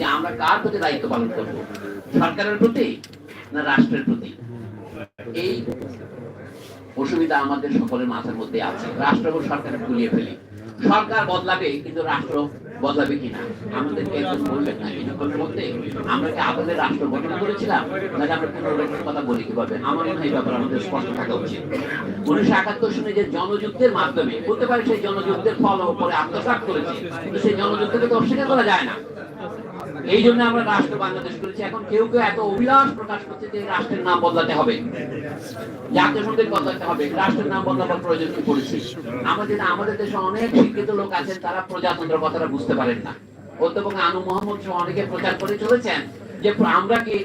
যে আমরা কার প্রতি দায়িত্ব পালন করব? সরকারের প্রতি না রাষ্ট্রের প্রতি? এই অসুবিধা আমাদের সকলের মাথার মধ্যে আছে। রাষ্ট্র এবং সরকার গুলিয়ে ফেলি। সরকার বদলাবে, কিন্তু রাষ্ট্র বদলাবে কিনা? আমাদেরকে একজন বলবেন না। কিছুক্ষণের মধ্যে আমরা কি আদলে রাষ্ট্র গঠন করেছিলাম? নাকি আমরা পুনর্গঠনের কথা বলি কীভাবে? আমার মনে হয় ব্যাপারে আমাদের স্পষ্ট থাকা উচিত। উনিশশো একাত্তর সনে যে জনযুদ্ধের মাধ্যমে, বলতে পারে সেই জনযুদ্ধের ফল পরে আত্মসাৎ করেছে, কিন্তু সেই জনযুদ্ধকে তো অস্বীকার করা যায় না। এই জন্য আমরা রাষ্ট্র বাংলাদেশ করেছি। এখন কেউ কেউ এত অভিলাষ প্রকাশ করছে যে রাষ্ট্রের নাম বদলাতে হবে। জাতীয় বদলাতে হবে। রাষ্ট্রের নাম বদলাবার প্রয়োজন কি পড়েছে? আমাদের আমাদের দেশে অনেক শিক্ষিত লোক আছেন, তারা প্রজাতন্ত্র কথাটা বুঝতে পারেন না। অধ্যাপক আনু মোহাম্মদ অনেকে প্রচার করে চলেছেন যে আমরা কি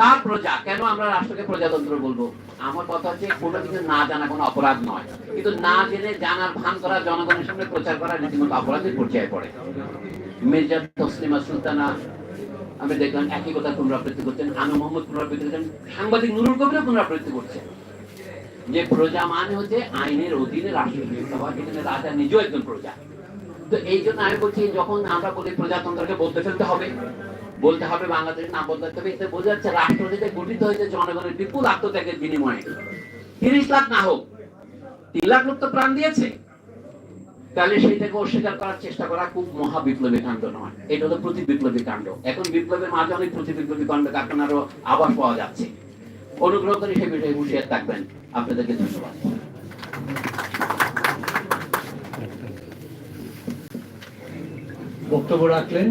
কার প্রজা, কেন আমরা রাষ্ট্রকে প্রজাতন্ত্র বলব? আমার কথা হচ্ছে, কোনো কিছু না জানা কোনো অপরাধ নয়। কিন্তু না জেনে জানার ভান করা জনগণের সামনে প্রচার করা রীতিমতো অপরাধের পর্যায়ে পড়ে। মির্জা তসলিমা সুলতানা, আমি দেখলাম একই কথা পুনরাবৃত্তি করছেন। আনু মোহাম্মদ পুনরাবৃত্তি করছেন। সাংবাদিক নুরুল কবিরও পুনরাবৃত্তি করছেন যে প্রজা মানে হচ্ছে আইনের অধীনে রাষ্ট্র নিযুক্ত হওয়া এখানে রাজা নিজেও একজন প্রজা। তো এই জন্য আমি বলছি, যখন আমরা বলি প্রজাতন্ত্রকে বলতে ফেলতে হবে বলতে হবে বাংলাদেশ না বদলাতে হবে। এতে বোঝা যাচ্ছে রাষ্ট্র যেটা গঠিত হয়েছে, জনগণের বিপুল আত্মত্যাগের বিনিময়ে। তিরিশ লাখ না হোক, তিন লাখ লোক তো প্রাণ দিয়েছে। তাহলে সেইটাকে অস্বীকার করার চেষ্টা করা খুব মহা বিপ্লবী কাণ্ড নয়। এটা হলো প্রতি বিপ্লবী কাণ্ড। এখন বিপ্লবের মাঝে অনেক প্রতি বিপ্লবী কাণ্ড কারখানারও আবাস পাওয়া যাচ্ছে। অনুগ্রহ করে সেই বিষয়ে হুঁশিয়ার থাকবেন। আপনাদেরকে ধন্যবাদ। বক্তব্য রাখলেন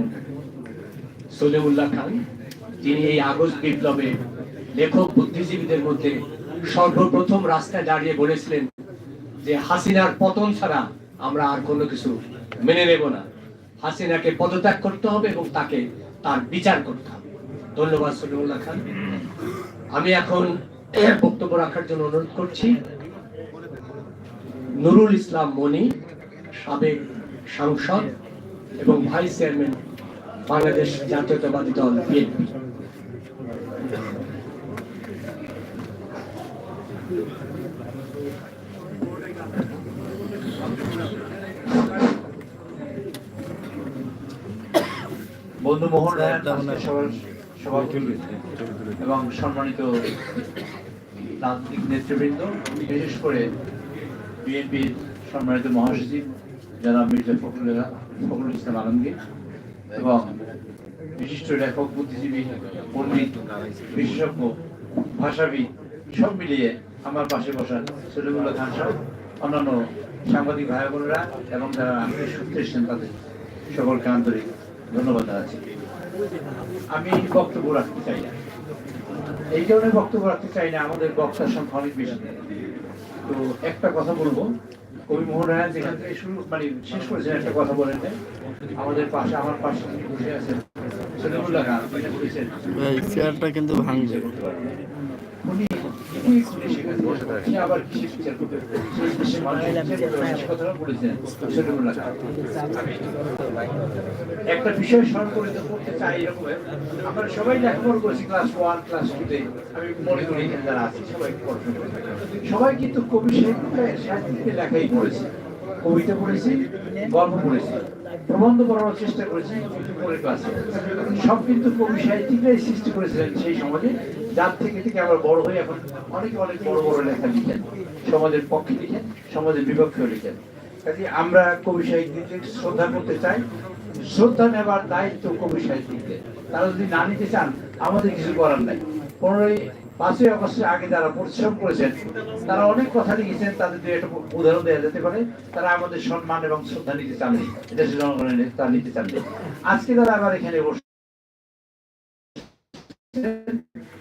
সলিমুল্লাহ খান, যিনি এই আগস্ট বিপ্লবে লেখক বুদ্ধিজীবীদের মধ্যে সর্বপ্রথম রাস্তায় দাঁড়িয়ে বলেছিলেন যে হাসিনার পতন ছাড়া আমরা আর কোনো কিছু মেনে নেব না। হাসিনাকে পদত্যাগ করতে হবে এবং তাকে তার বিচার করতে হবে। ধন্যবাদ সলিমুল্লাহ খান। আমি এখন বক্তব্য রাখার জন্য অনুরোধ করছি। নুরুল ইসলাম মনি, সাবেক সাংসদ এবং ভাইস চেয়ারম্যান বাংলাদেশ জাতীয়তাবাদী দল বিএনপি। বন্ধু মোহন এবং সম্মানিত রাজনৈতিক নেতৃবৃন্দ বিশেষ করে বিএনপির সম্মানিত মহাসচিব যারা মির্জা ফখরুল ফখরুল ইসলাম আলমগীর। এবং বিশিষ্ট লেখক, বুদ্ধিজীবী, পণ্ডিত, বিশেষজ্ঞ, ভাষাবিদ, সব মিলিয়ে আমার পাশে বসা সলিমুল্লাহ খান সাহেব, অন্যান্য সাংবাদিক ভাই বোনেরা এবং যারা শুনতে এসেছেন তাদের সকলকে আন্তরিক ধন্যবাদ জানাচ্ছি। আমি বক্তব্য রাখতে চাই না। এই কারণে বক্তব্য রাখতে চাই না, আমাদের বক্তার সংখ্যা অনেক বেশি। তো একটা কথা বলব কবি মোহন রায় যেখান থেকে শুরু মানে শেষ করেছেন একটা কথা বলেন। আমাদের পাশে আমার পাশে বসে আছেন চেয়ারটা কিন্তু ভাঙবে উনি একটা বিষয় স্মরণ করে তো করতে চাই এরকম। আমরা সবাই লেখাপড়া করেছি ক্লাস ওয়ান ক্লাস টু তে। আমি মনে করি যারা আছি, সবাই সবাই কিন্তু কবি সাহিত্য সাহিত্যে লেখাই পড়েছি কবিতা পড়েছি, গল্প পড়েছি, প্রবন্ধ পড়ানোর চেষ্টা করেছি পরের ক্লাসে সব কিন্তু কবি সাহিত্যিকরাই সৃষ্টি করেছিলেন সেই সমাজে, যার থেকে থেকে আবার বড় হয়ে এখন অনেক অনেক বড় বড় লেখা লিখেন। সমাজের পক্ষে লিখেন, সমাজের বিপক্ষেও লিখেন। কাজে আমরা কবি সাহিত্যিকদের শ্রদ্ধা করতে চাই। শ্রদ্ধা নেবার দায়িত্ব কবি সাহিত্যিকদের। তারা যদি না নিতে চান, আমাদের কিছু করার নাই। পনেরোই পাঁচই অবশ্যই আগে যারা পরিশ্রম করেছেন, তারা অনেক কথা লিখেছেন, তাদের দুই একটা উদাহরণ দেওয়া যেতে পারে। তারা আমাদের সম্মান এবং শ্রদ্ধা নিতে চান দেশের জনগণের নেতা নিতে চান আজকে তারা আবার এখানে বসে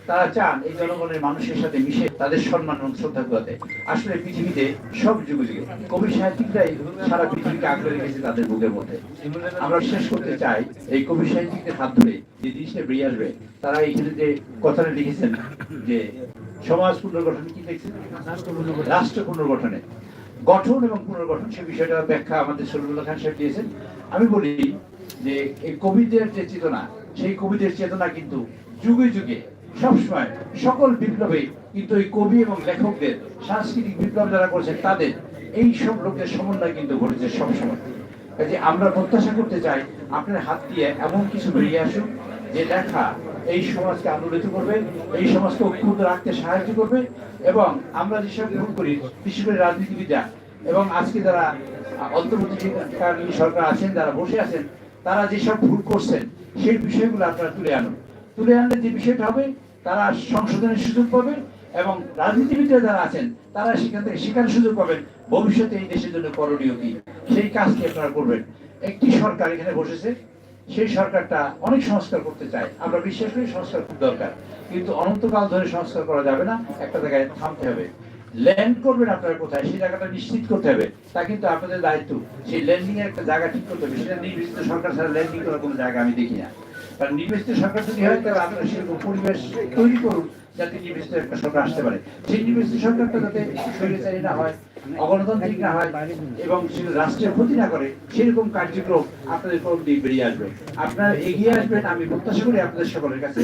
তারা চান এই জনগণের মানুষের সাথে মিশে তাদের সম্মান এবং শ্রদ্ধা করতে আসলে পৃথিবীতে সব যুগে যুগে কবি সাহিত্যিকরাই সারা পৃথিবীকে আঁকড়ে রেখেছে তাদের বুকের মধ্যে। আমরা শেষ করতে চাই এই কবি সাহিত্যিকদের হাত ধরে যে জিনিসটা বেরিয়ে আসবে, তারা এইখানে যে কথাটা লিখেছেন যে সমাজ পুনর্গঠন কি লিখছেন রাষ্ট্র পুনর্গঠনে। গঠন এবং পুনর্গঠন, সে বিষয়টা ব্যাখ্যা আমাদের সলিমুল্লাহ খান সাহেব দিয়েছেন। আমি বলি যে এই কবিদের যে চেতনা, সেই কবিদের চেতনা কিন্তু যুগে যুগে সবসময় সকল বিপ্লবে, কিন্তু এই কবি এবং লেখকদের, সাংস্কৃতিক বিপ্লব যারা করেছেন তাদের, এই সব লোকের সমন্বয় কিন্তু ঘটেছে সবসময়। কাজে আমরা প্রত্যাশা করতে চাই, আপনার হাত দিয়ে এমন কিছু বেরিয়ে আসুক, যে লেখা এই সমাজকে আন্দোলিত করবে, এই সমাজকে ঐক্যবদ্ধ রাখতে সাহায্য করবে, এবং আমরা যেসব ভুল করি, বিশেষ করে রাজনীতিবিদরা, এবং আজকে যারা অন্তর্বর্তীকালীন সরকার আছেন, যারা বসে আছেন, তারা যেসব ভুল করছেন, সেই বিষয়গুলো আপনারা তুলে আনুন। তুলে আনলে যে বিষয়টা হবে, তারা সংশোধনের সুযোগ পাবে এবং রাজনীতিবিদরা যারা আছেন, তারা সেখান থেকে শেখার সুযোগ পাবেন। ভবিষ্যতে এই দেশের জন্য করণীয় কি? সেই কাজটি আপনারা করবেন। একটি সরকার এখানে বসেছে। সেই সরকারটা অনেক সংস্কার করতে চায়। আমরা বিশ্বাস করি সংস্কার খুব দরকার। কিন্তু অনন্তকাল ধরে সংস্কার করা যাবে না। একটা জায়গায় থামতে হবে। ল্যান্ড করবেন আপনারা কোথায়? সেই জায়গাটা নিশ্চিত করতে হবে। তা কিন্তু আপনাদের দায়িত্ব। সেই ল্যান্ডিং এর একটা জায়গা ঠিক করতে হবে। সেটা নির্বাচিত সরকার ছাড়া ল্যান্ডিং করার কোনো জায়গা আমি দেখি না। কারণ সরকার যদি হয়, তাহলে সেরকম পরিবেশ তৈরি করুন, যাতে একটা সরকার আসতে পারে। সেই সরকারটা যাতে স্বৈরাচারী না হয় অগণতান্ত্রিক না হয়, এবং রাষ্ট্রের ক্ষতি না করে, সেরকম কার্যক্রম আপনাদের বেরিয়ে আসবে। আপনারা এগিয়ে আসবেন, আমি প্রত্যাশা করি আপনাদের সকলের কাছে।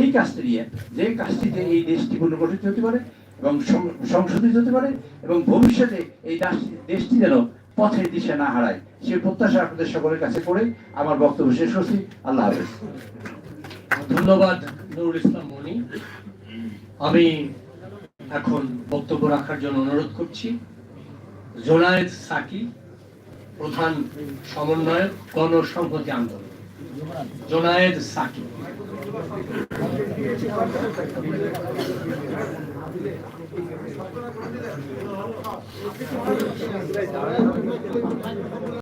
এই কাজটি নিয়ে, যে কাজটিতে এই দেশটি পুনর্গঠিত হতে পারে, এবং সংশোধিত হতে পারে, এবং ভবিষ্যতে এই দেশটি যেন পথের দিশে না হারাই, সে প্রত্যাশা আপনাদের সকলের কাছে করে আমার বক্তব্য শেষ করছি। আল্লাহ হাফেজ। ধন্যবাদ, নুরুল ইসলাম মনি। আমি এখন বক্তব্য রাখার জন্য অনুরোধ করছি। জোনায়েদ সাকি, প্রধান সমন্বয়ক গণসংহতি আন্দোলন। জোনায়েদ সাকি।